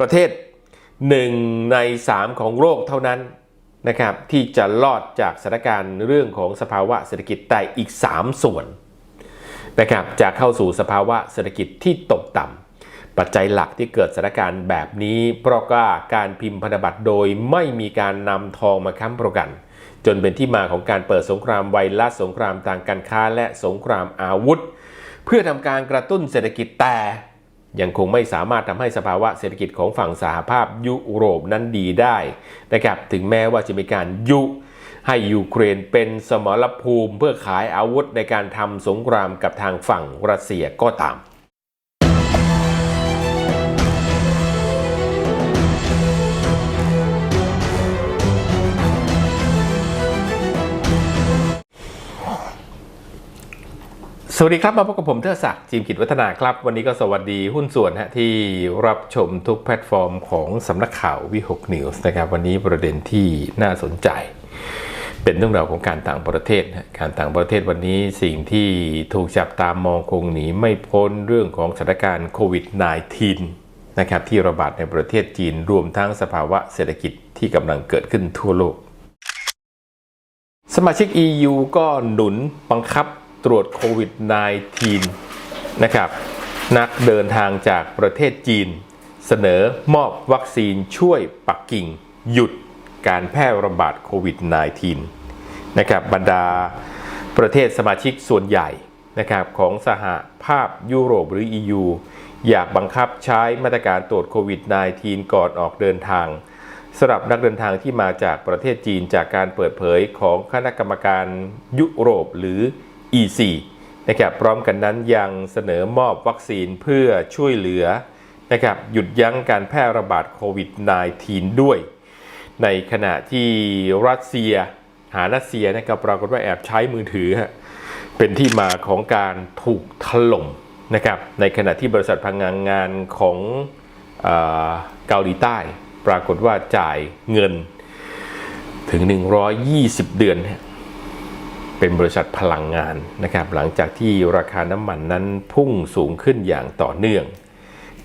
ประเทศหนึ่งในสามของโลกเท่านั้นนะครับที่จะรอดจากสถานการณ์เรื่องของสภาวะเศรษฐกิจแต่อีก 3 ส่วนนะครับจะเข้าสู่สภาวะเศรษฐกิจที่ตกต่ำปัจจัยหลักที่เกิดสถานการณ์แบบนี้ เพราะว่าการพิมพ์พันธบัตรโดยไม่มีการนำทองมาค้ำประกัน จนเป็นที่มาของการเปิดสงครามไวรัสสงครามทางการค้าและสงครามอาวุธ เพื่อทำการกระตุ้นเศรษฐกิจแต่ ยังคงไม่สามารถทำให้สภาวะเศรษฐกิจของฝั่งสหภาพยุโรปนั้นดีได้นะครับถึงแม้ว่าจะมีการยุให้ยูเครนเป็นสมรภูมิเพื่อขายอาวุธในการทำสงครามกับทางฝั่งรัสเซียก็ตาม สวัสดีครับ มาพบกับผมเทอศักดิ์จีมกิจวัฒนาครับ วันนี้ก็สวัสดีหุ้นส่วนฮะที่รับชมทุกแพลตฟอร์มของสำนักข่าววิหกนิวส์นะครับ วันนี้ประเด็นที่น่าสนใจ เป็นเรื่องราวของการต่างประเทศนะการต่างประเทศวันนี้สิ่งที่ถูกจับตามองคงหนีไม่พ้นเรื่องของสถานการณ์โควิด -19 นะครับที่ระบาดในประเทศจีนรวมทั้งสภาวะเศรษฐกิจที่กำลังเกิดขึ้นทั่วโลก สมาชิก EU ก็หนุนบังคับ ตรวจโควิด -19 นะครับ นักเดินทางจากประเทศจีน เสนอมอบวัคซีนช่วยปักกิ่ง หยุดการแพร่ระบาดโควิด -19 นะครับบรรดาประเทศสมาชิกส่วนใหญ่นะครับของสหภาพยุโรปหรือ EU อยากบังคับใช้มาตรการตรวจโควิด -19 ก่อนออกเดินทางสำหรับนักเดินทางที่มาจากประเทศจีนจากการเปิดเผยของคณะกรรมการยุโรปหรือ EC นะครับพร้อมกันนั้นยังเสนอมอบวัคซีนเพื่อช่วยเหลือนะครับหยุดยั้งการแพร่ระบาดโควิด -19 ด้วย ในขณะที่รัสเซียหารัสเซียนะครับปรากฏว่าแอบใช้มือถือฮะเป็นที่มาของการถูกถล่มนะครับในขณะที่บริษัทพลังงานของเกาหลีใต้ ปรากฏว่าจ่ายเงินถึง 120 เดือน เป็นบริษัทพลังงานนะครับหลังจากที่ราคาน้ำมันนั้นพุ่งสูงขึ้นอย่างต่อเนื่อง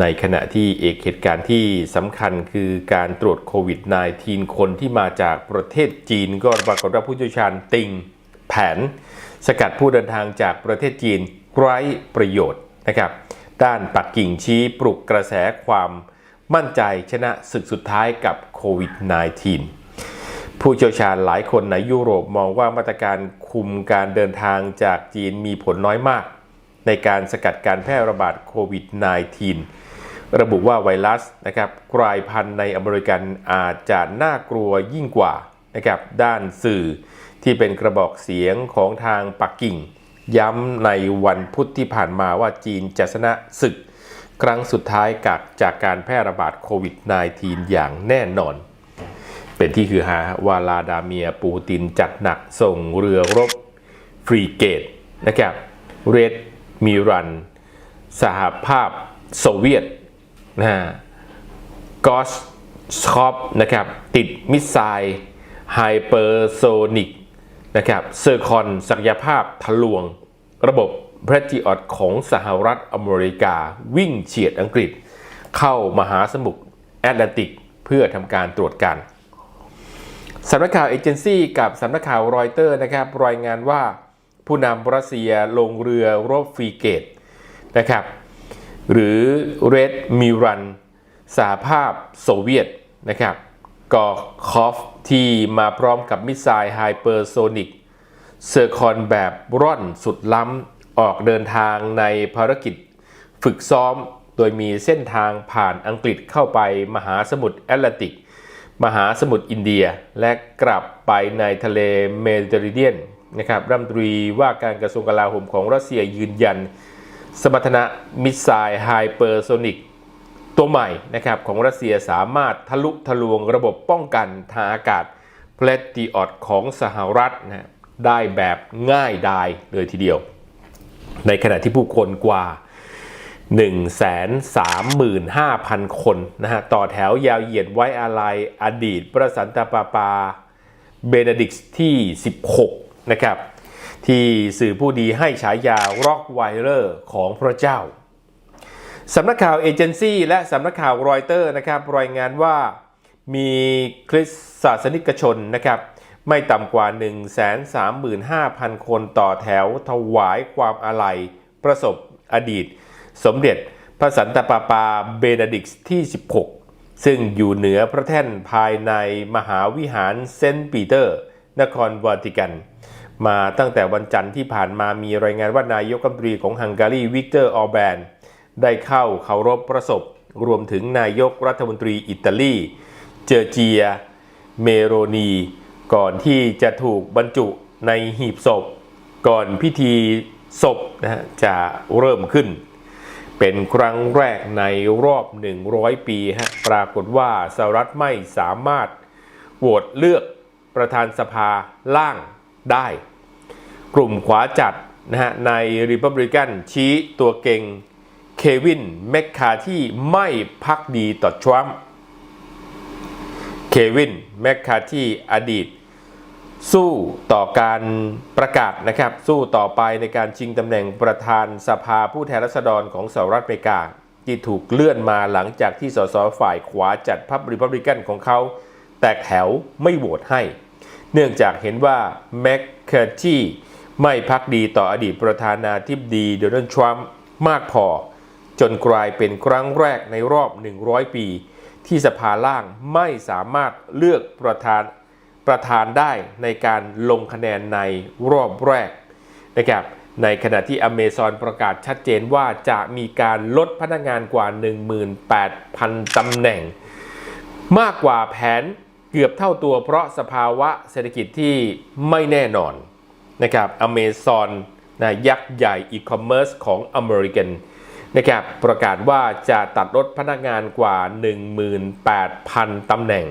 ในขณะที่เอกเหตุการณ์ที่สำคัญคือการตรวจโควิด -19 คนที่มาจากประเทศจีนก็ปรากฏว่าผู้เชี่ยวชาญติงแผน สกัดผู้เดินทางจากประเทศจีนไร้ประโยชน์นะครับด้านปักกิ่งชี้ปลุกกระแสความมั่นใจชนะศึกสุดท้ายกับโควิด -19 ผู้เชี่ยวชาญหลายคนในยุโรปมองว่ามาตรการคุมการเดินทางจากจีนมีผลน้อยมาก ในการสกัดการแพร่ระบาดโควิด -19 ระบุว่าไวรัสนะครับกลายพันธุ์ในอเมริกันอาจจะน่ากลัวยิ่งกว่านะครับด้านสื่อที่เป็นกระบอกเสียงของทางปักกิ่ง ย้ำในวันพุธที่ผ่านมาว่าจีนจะชนะศึก ครั้งสุดท้ายกับจากการแพร่ระบาดโควิด -19 อย่างแน่นอน เป็นที่คือฮาวาลาดาเมียปูตินจัดหนักส่งเรือรบฟรีเกตนะครับเรดมิรัน สหภาพโซเวียตนะฮะกอสคอปนะครับติดมิสไซล์ไฮเปอร์โซนิกนะครับเซอร์คอนศักยภาพทะลวง ระบบแพรติออตของสหรัฐอเมริกาวิ่งเฉียดอังกฤษ เข้ามหาสมุทรแอตแลนติกเพื่อทำการตรวจการ สำนักข่าวเอเจนซี่กับสำนักข่าวรอยเตอร์นะครับรายงานว่าผู้นำรัสเซียลงเรือรบฟรีเกตนะครับหรือเรดมิรันสหภาพโซเวียตนะครับกอคอฟที่มาพร้อมกับมิสไซล์ไฮเปอร์โซนิกเซอร์คอนแบบร่อนสุดล้ำออกเดินทางในภารกิจฝึกซ้อม โดยมีเส้นทางผ่านอังกฤษเข้าไปมหาสมุทรแอตแลนติก มหาสมุทรอินเดียและกลับไปในทะเลเมดิเตอร์เรเนียนนะครับรัฐมนตรีว่าการกระทรวงกลาโหมของรัสเซียยืนยัน สมรรถนะมิสไซล์ไฮเปอร์โซนิกตัวใหม่นะครับของรัสเซียสามารถทะลุทะลวงระบบป้องกันทางอากาศเพลติออดของสหรัฐนะได้แบบง่ายดายเลยทีเดียว ในขณะที่ผู้คนกว่า 135,000 คนนะฮะต่อแถวยาวเหยียดไว้อาลัยอดีตประสันตะปาปาเบนดิกต์ที่ 16 นะครับ ที่สื่อผู้ดีให้ฉายาร็อกไวเลอร์ของพระเจ้าสำนักข่าวเอเจนซี่และสำนักข่าวรอยเตอร์นะครับรายงานว่ามีคริสตศาสนิกชนนะครับไม่ต่ำกว่า 135,000 คนต่อแถวถวายความอาลัยประสบอดีต สมเด็จพระสันตะปาปาเบเนดิกต์ที่ 16 ซึ่งอยู่เหนือพระแท่นภายในมหาวิหารเซนต์ปีเตอร์ นครวาติกัน มาตั้งแต่วันจันทร์ที่ผ่านมามีรายงานว่านายกรัฐมนตรีของฮังการีวิกเตอร์ออร์แบนได้เข้าเคารพประสบ รวมถึงนายกรัฐมนตรีอิตาลีเจอร์เจีย เมโรนี ก่อนที่จะถูกบรรจุในหีบศพ ก่อนพิธีศพนะจะเริ่มขึ้น เป็นครั้งแรกในรอบ 100 ปีฮะปรากฏว่าสหรัฐไม่สามารถโหวตเลือกประธานสภาล่างได้ กลุ่มขวาจัดนะฮะในริพับลิกันชี้ตัวเก่งเควินแมคคาที่ไม่พักดีต่อทรัมป์เควินแมคคาที่อดีต สู้ต่อการประกาศนะครับ สู้ต่อไปในการชิงตำแหน่งประธานสภาผู้แทนราษฎรของสหรัฐอเมริกา ที่ถูกเลื่อนมาหลังจากที่สสฝ่ายขวาจัดพับริพับลิกันของเขา แตกแถวไม่โหวตให้ เนื่องจากเห็นว่าแมคคาที่ไม่พักดีต่ออดีตประธานาธิบดีโดนัลด์ทรัมป์มากพอ จนกลายเป็นครั้งแรกในรอบ 100 ปี ที่สภาล่างไม่สามารถเลือกประธาน ประธานได้ในการลงคะแนนในรอบแรกนะครับในขณะที่อเมซอนประกาศชัดเจนว่าจะมีการลดพนักงานกว่า 18,000 ตำแหน่ง มากกว่าแผนเกือบเท่าตัวเพราะสภาวะเศรษฐกิจที่ไม่แน่นอนนะครับอเมซอนนะยักษ์ใหญ่อีคอมเมิร์ซของอเมริกันนะครับประกาศว่าจะตัดลดพนักงานกว่า 18,000 ตำแหน่ง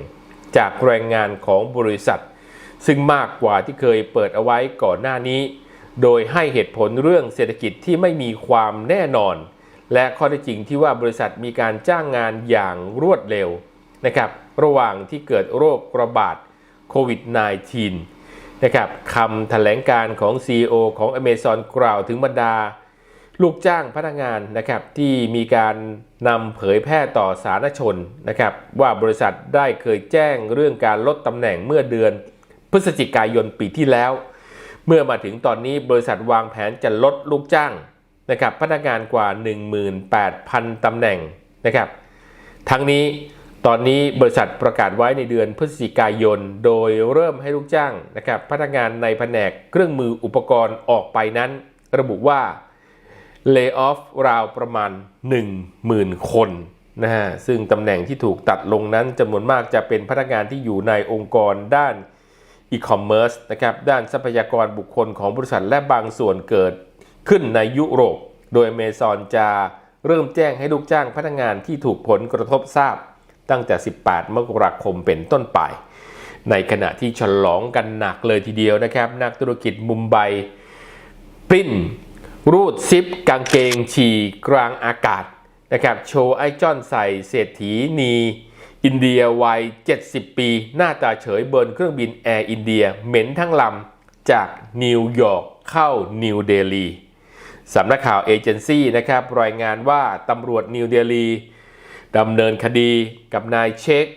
จากแรงงานของบริษัท ซึ่งมากกว่าที่เคยเปิดเอาไว้ก่อนหน้านี้ โดยให้เหตุผลเรื่องเศรษฐกิจที่ไม่มีความแน่นอน และข้อเท็จจริงที่ว่าบริษัทมีการจ้างงานอย่างรวดเร็วนะครับระหว่างที่เกิดโรคระบาดโควิด -19 นะครับคำแถลงการของ CEO ของ Amazon กล่าวถึงบรรดา ลูกจ้างพนักงานนะครับที่มีการนำเผยแพร่ต่อสาธารณชนนะครับว่าบริษัทได้เคยแจ้งเรื่องการลดตำแหน่งเมื่อเดือน พฤศจิกายนปีที่แล้ว เมื่อมาถึงตอนนี้บริษัทวางแผนจะลดลูกจ้างนะครับพนักงานกว่า 18,000 ตำแหน่งนะครับทั้งนี้ตอนนี้บริษัทประกาศไว้ในเดือนพฤศจิกายน โดยเริ่มให้ลูกจ้างนะครับพนักงานในแผนกเครื่องมืออุปกรณ์ออกไปนั้น ระบุว่า เล y off ราวประมาณ 10,000 คนนะฮะซึ่งตำแหน่งที่ถูกตัดลงนั้นจำนวนมากจะเป็นพนักงานที่อยู่ในองค์กรด้านอีคอมเมิร์ซนะครับด้านทรัพยากรบุคคลของบริษัทและบางส่วนเกิดขึ้นในยุโรป โดยเมซอนจะเริ่มแจ้งให้ลูกจ้างพนักงานที่ถูกผลกระทบทราบ ตั้งแต่ 18 มกราคมเป็นต้นไป ในขณะที่ฉลองกันหนักเลยทีเดียวนะครับ นักธุรกิจมุมไบปริ้น รูดซิปกางเกงฉี่กลางอากาศนะครับโชว์ไอ้จอนใส่เศรษฐีนี อินเดียวัย 70 ปี หน้าตาเฉยเบิร์นเครื่องบินแอร์อินเดีย เหม็นทั้งลำจากนิวยอร์กเข้านิวเดลีสำนักข่าวเอเจนซี่นะครับรายงานว่าตำรวจนิวเดลีดำเนินคดีกับนายเชค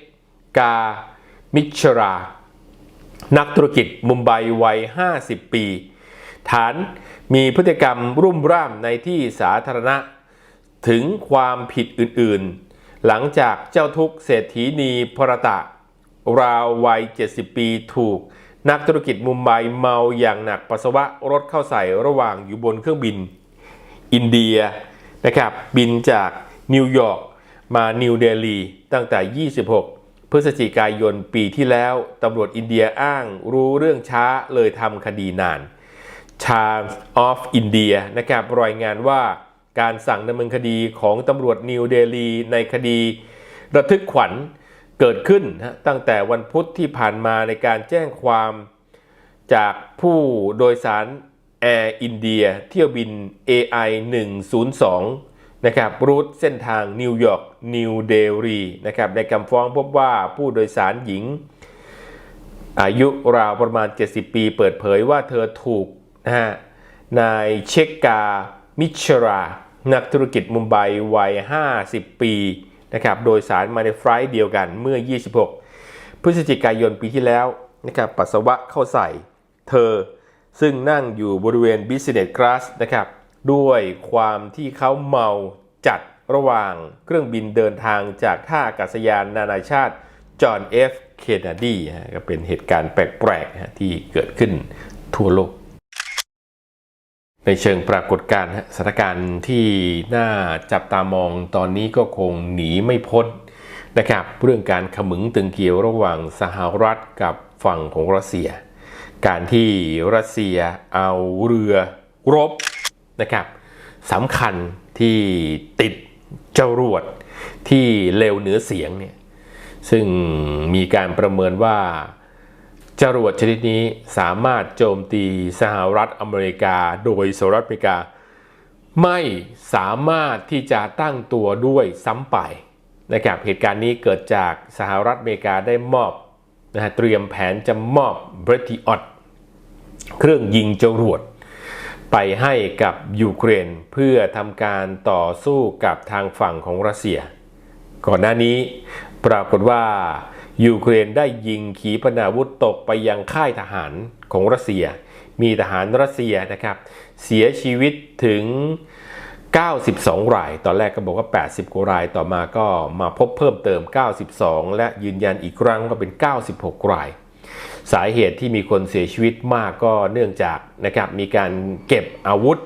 กา มิชรา นักธุรกิจมุมไบวัย 50 ปี ฐานมีพฤติกรรมรุ่มร่ามในที่สาธารณะ ถึงความผิดอื่นๆ หลังจากเจ้าทุกเศรษฐีนีพรตะ ราววัย 70 ปีถูก นักธุรกิจมุมไบเมาอย่างหนักปัสสาวะรถเข้าใส่ระหว่างอยู่บนเครื่องบิน อินเดียนะครับบินจากนิวยอร์กมานิวเดลีตั้งแต่ 26 พฤศจิกายนปีที่แล้วตำรวจอินเดียอ้างรู้เรื่องช้าเลยทำคดีนาน Times of India นะครับรายงานว่าการสั่งดำเนินคดีของตำรวจนิวเดลีในคดีระทึกขวัญเกิดขึ้นนะตั้งแต่วันพุธที่ผ่านมาในการแจ้งความจากผู้โดยสารแอร์อินเดียเที่ยวบิน AI 102นะครับรูทเส้นทางนิวยอร์กนิวเดลีนะครับในคำฟ้องพบว่าผู้โดยสารหญิง อายุราวประมาณ 70 ปีเปิดเผยว่าเธอถูก นะฮะนายเชคกา มิชรา นักธุรกิจมุมไบวัย 50 ปีนะครับโดยสารมาในไฟล์เดียวกันเมื่อ 26 พฤศจิกายนปีที่แล้วนะครับปัสสาวะเข้าใส่เธอ ซึ่งนั่งอยู่บริเวณ Business Class นะครับด้วยความที่เขาเมาจัดระหว่างเครื่องบินเดินทางจากท่าอากาศยานนานาชาติจอห์นเอฟเคนเนดีก็เป็นเหตุการณ์แปลกๆที่เกิดขึ้นทั่วโลก ในเชิงปรากฏการณ์สถานการณ์ที่น่าจับตามองตอนนี้ก็คงหนีไม่พ้นนะครับเรื่องการขมึงตึงเกี่ยวระหว่างสหรัฐกับฝั่งของรัสเซีย การที่รัสเซียเอาเรือรบนะครับสำคัญที่ติดจรวดที่เร็วเหนือเสียงเนี่ยซึ่งมีการประเมินว่า จรวดชนิดนี้สามารถโจมตีสหรัฐอเมริกา โดยสหรัฐอเมริกา ไม่สามารถที่จะตั้งตัวด้วยซ้ำไปนะครับเหตุการณ์นี้เกิดจากสหรัฐอเมริกาได้มอบนะฮะเตรียมแผนจะมอบเบรติออตเครื่องยิงจรวด ไปให้กับยูเครนเพื่อทำการต่อสู้กับทางฝั่งของรัสเซีย ก่อนหน้านี้ปรากฏว่า ยูเครนได้ยิงขีปนาวุธตกไปยังค่ายทหารของรัสเซีย มีทหารรัสเซียนะครับ เสียชีวิตถึง 92 ราย ตอนแรกก็บอกว่า 80 กว่าราย ต่อมาก็มาพบเพิ่มเติม 92 และยืนยันอีกครั้งว่าเป็น 96 ราย สาเหตุที่มีคนเสียชีวิตมากก็เนื่องจากนะครับมีการเก็บอาวุธ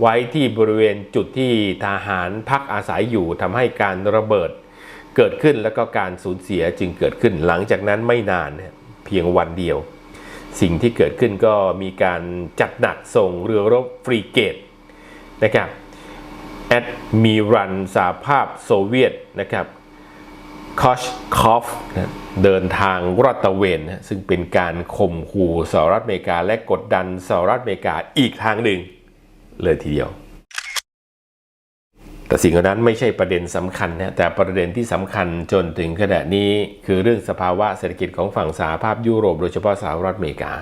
ไว้ที่บริเวณจุดที่ทหารพักอาศัยอยู่ทำให้การระเบิด เกิดขึ้นแล้วก็การสูญเสียจึงเกิดขึ้น หลังจากนั้นไม่นานเพียงวันเดียว สิ่งที่เกิดขึ้นก็มีการจัดหนักส่งเรือรบฟรีเกตนะครับแอดมิรันสาภาพโซเวียตนะครับคอชคอฟเดินทางรัตะเวน ซึ่งเป็นการข่มขู่สหรัฐอเมริกาและกดดันสหรัฐอเมริกาอีกทางหนึ่งเลยทีเดียว แต่สิ่งเหล่านั้นไม่ใช่ประเด็นสำคัญนะแต่ประเด็นที่สำคัญจนถึงขณะนี้คือเรื่องสภาวะเศรษฐกิจของฝั่งสหภาพยุโรป โดยเฉพาะสหรัฐอเมริกา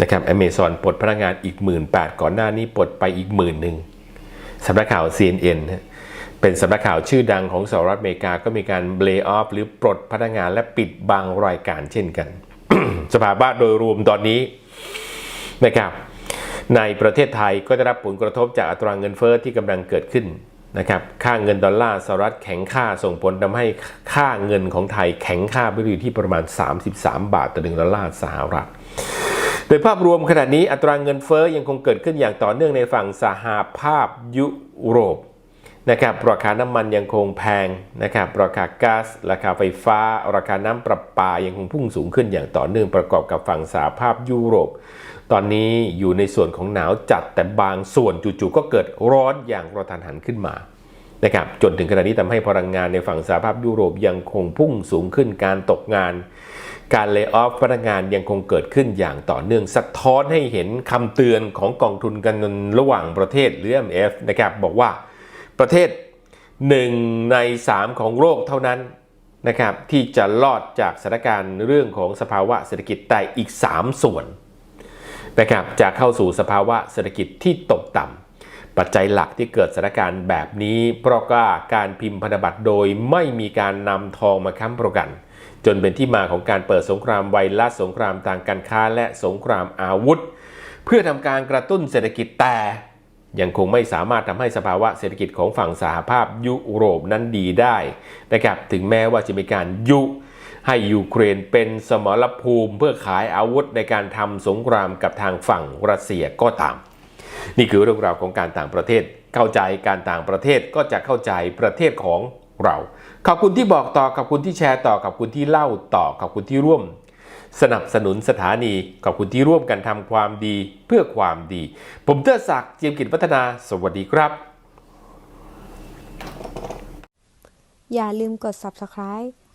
นะครับอเมซอนปลดพนักงานอีกหมื่นแปดก่อนหน้านี้ปลดไปอีกหมื่นหนึ่งสำนักข่าว CNN นะเป็นสำนักข่าวชื่อดังของสหรัฐอเมริกาก็มีการเบลออฟหรือปลดพนักงานและปิดบางรายการเช่นกัน สภาวะโดยรวมตอนนี้นะครับในประเทศไทยก็ได้รับผลกระทบจากอัตราเงินเฟ้อที่กำลังเกิดขึ้น นะครับค่าเงินดอลลาร์สหรัฐแข็งค่าส่งผลทำให้ค่าเงินของไทยแข็งค่าไปอยู่ที่ประมาณ 33 บาทต่อหนึ่งดอลลาร์สหรัฐ โดยภาพรวมขณะนี้อัตราเงินเฟ้อยังคงเกิดขึ้นอย่างต่อเนื่องในฝั่งสหภาพยุโรปนะครับราคาน้ำมันยังคงแพงนะครับราคาก๊าซราคาไฟฟ้า ราคาน้ำประปายังคงพุ่งสูงขึ้นอย่างต่อเนื่องประกอบกับฝั่งสหภาพยุโรป ตอนนี้อยู่ในส่วนของหนาวจัดแต่บางส่วนจู่ๆก็เกิดร้อนอย่างกระทันหันขึ้นมานะครับจนถึงขณะนี้ทำให้พลังงานในฝั่งสหภาพยุโรปยังคงพุ่งสูงขึ้นการตกงาน การเลิกออฟพนักงานยังคงเกิดขึ้นอย่างต่อเนื่องสะท้อนให้เห็นคำเตือนของกองทุนการเงินระหว่างประเทศหรือ IMF นะครับบอกว่าประเทศ 1 ใน 3 ของโลกเท่านั้นนะครับที่จะรอดจากสถานการณ์เรื่องของสภาวะเศรษฐกิจแต่อีก 3 ส่วน นะครับจะเข้าสู่สภาวะเศรษฐกิจที่ตกต่ำปัจจัยหลักที่เกิดสถานการณ์แบบนี้ เพราะว่าการพิมพ์พันธบัตรโดยไม่มีการนำทองมาค้ำประกัน จนเป็นที่มาของการเปิดสงครามไวรัสสงครามทางการค้าและสงครามอาวุธ เพื่อทำการกระตุ้นเศรษฐกิจแต่ยังคงไม่สามารถทำให้สภาวะเศรษฐกิจของฝั่งสหภาพยุโรปนั้นดีได้นะครับถึงแม้ว่าจะมีการยุ ให้ยูเครนเป็นสมรภูมิเพื่อขายอาวุธในการทำสงครามกับทางฝั่งรัสเซียก็ตาม นี่คือเรื่องราวของการต่างประเทศ เข้าใจการต่างประเทศก็จะเข้าใจประเทศของเรา ขอบคุณที่บอกต่อขอบคุณที่แชร์ต่อขอบคุณที่เล่าต่อขอบคุณที่ร่วม สนับสนุนสถานีขอบคุณที่ร่วมกันทำความดีเพื่อความดี ผมเตอร์ศักดิ์เจียมกิจวัฒนา สวัสดีครับ อย่าลืมกด subscribe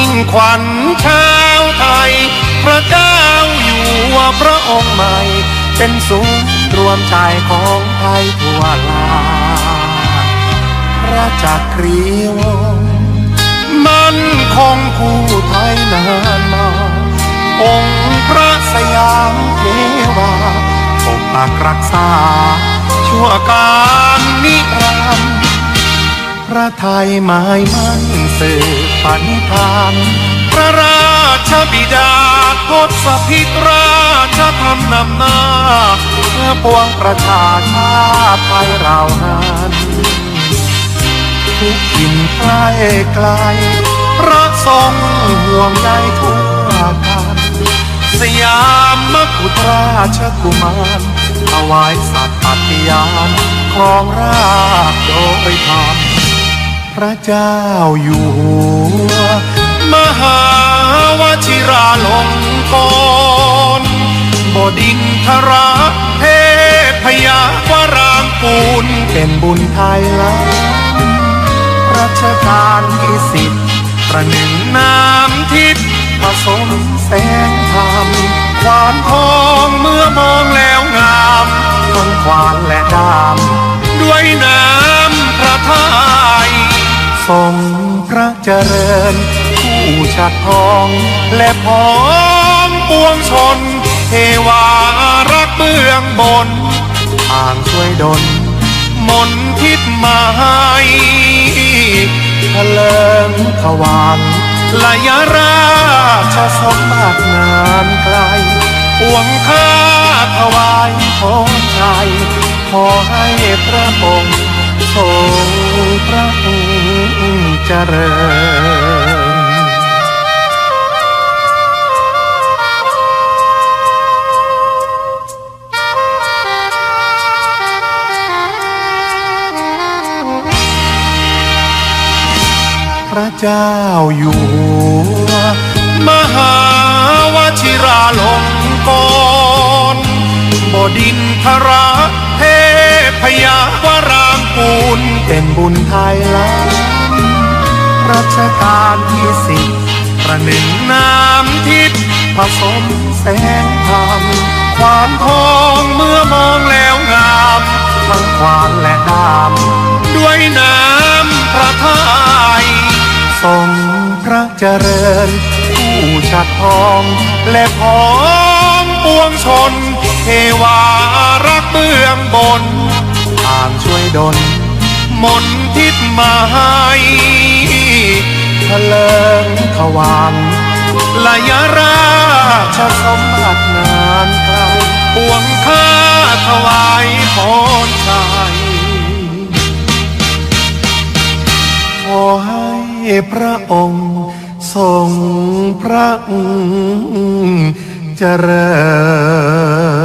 มิ่งขวัญชาวไทย พระเจ้าอยู่หัวพระองค์ใหม่ เป็นศูนย์รวมใจของไทยทั่วลาพระจักรีวงมันคงคู่ไทยนานมา องค์พระสยามเทวาปกปักรักษา ชั่วการนิรันดร์พระไทยหมายมั่นสืบ ปณิธาน พระราชบิดาทศพิตราชธรรมนำหน้าเพื่อปวงประชาชาติไทยเรานั้นทุกถิ่นใกล้ไกลพระทรงห่วงใยทุกอาการสยามมกุฎราชกุมารถวายสัตย์ปฏิญาณครองราชย์โดยธรรม ระเจ้าอยู่หัว มหาวชิราลงกรณบดินทรเทพยาวรางกูลเป็นบุญไทยล้ำรัชกาลที่สิบประหนึ่งน้ำทิพย์ผสมแสงธรรมควานทองเมื่อมองแล้วงามทั้งควานและดาม ด้วยน้ำพระทัย ทรงพระเจริญ ผู้ชัดทองและพร้อมปวงชน เทวารักเบื้องบนทางช่วยดลมนทิศมาให้เลิงขวานลายราชสมบัตินานไกลปวงข้าถวายพรชัยขอให้พระองค์ทรงพระ เจริญ พระเจ้าอยู่หัวมหาวชิราลงกรณ์บดินทรเทพยาวรางกูลเป็นบุญไทยล้ำ หนึ่งน้ำทิพย์ผสมแสงธรรมควานทองเมื่อมองแล้วงามทั้งควานและดามด้วยน้ำพระทัยทรงพระเจริญ ผู้ชัดทองและพร้อมปวงชน เทวารักเบื้องบนทางช่วยดลมนทิศมาให้ เลิงขวานลายราชสมบัตินานไกลปวงข้าถวายพรชัยขอให้พระองค์ทรงพระเจริญ